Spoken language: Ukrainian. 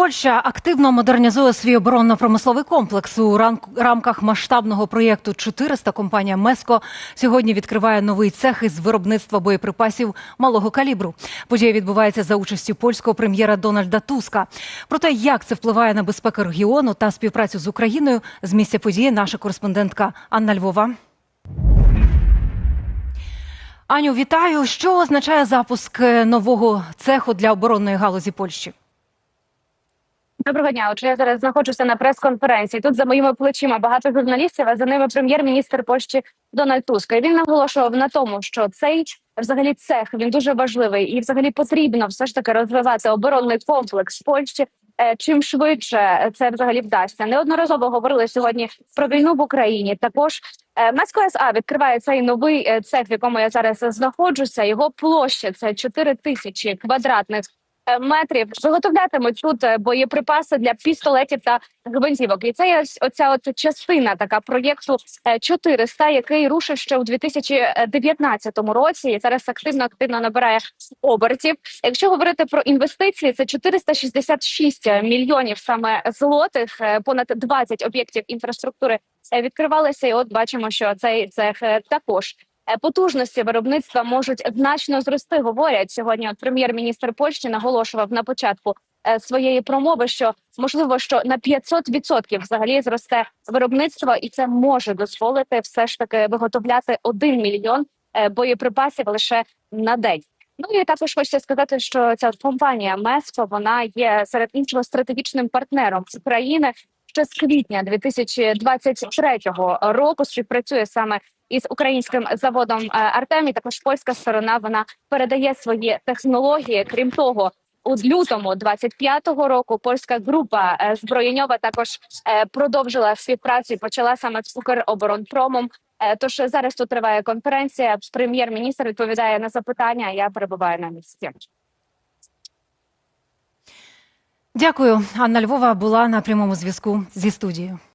Польща активно модернізує свій оборонно-промисловий комплекс у рам- рамках масштабного проєкту 400 компанія Меско сьогодні відкриває новий цех із виробництва боєприпасів малого калібру. Подія відбувається за участю польського прем'єра Дональда Туска. Про те, як це впливає на безпеку регіону та співпрацю з Україною, з місця події наша кореспондентка Анна Львова. Аню, вітаю. Що означає запуск нового цеху для оборонної галузі Польщі? Доброго дня. Отже, я зараз знаходжуся на прес-конференції. Тут за моїми плечима багато журналістів, а за ними прем'єр-міністр Польщі Дональд Туск. І він наголошував на тому, що цей взагалі цех він дуже важливий і взагалі потрібно все ж таки розвивати оборонний комплекс Польщі. Е, Чим швидше це взагалі вдасться, неодноразово говорили сьогодні про війну в Україні. Також е, Меско СА відкриває цей новий е, цех, в якому я зараз знаходжуся. Його площа це 4 тисячі квадратних метрів. Виготовлятимуть тут е, боєприпаси для пістолетів та гвинтівок. І це є оця от частина така проєкту е, 400, який рушив ще у 2019 році. І зараз активно активно набирає обертів. Якщо говорити про інвестиції, це 466 мільйонів саме злотих, е, понад 20 об'єктів інфраструктури е, відкривалися. І от бачимо, що цей цех е, також. Е, Потужності виробництва можуть значно зрости. Говорять сьогодні. От прем'єр-міністр Польщі наголошував на початку е, своєї промови, що можливо, що на 500% взагалі зросте виробництво, і це може дозволити все ж таки виготовляти 1 мільйон е, боєприпасів лише на день. Ну і також хочеться сказати, що ця компанія Меско вона є серед іншого стратегічним партнером України. Ще з квітня 2023 року співпрацює саме із українським заводом е, Артемі. Також польська сторона вона передає свої технології. Крім того, у лютому 25-го року польська група е, зброєньова також е, продовжила співпрацю почала саме з Укроборонпромом. Тож зараз тут триває конференція. Прем'єр-міністр відповідає на запитання. Я перебуваю на місці. Дякую. Анна Львова була на прямому зв'язку зі студією.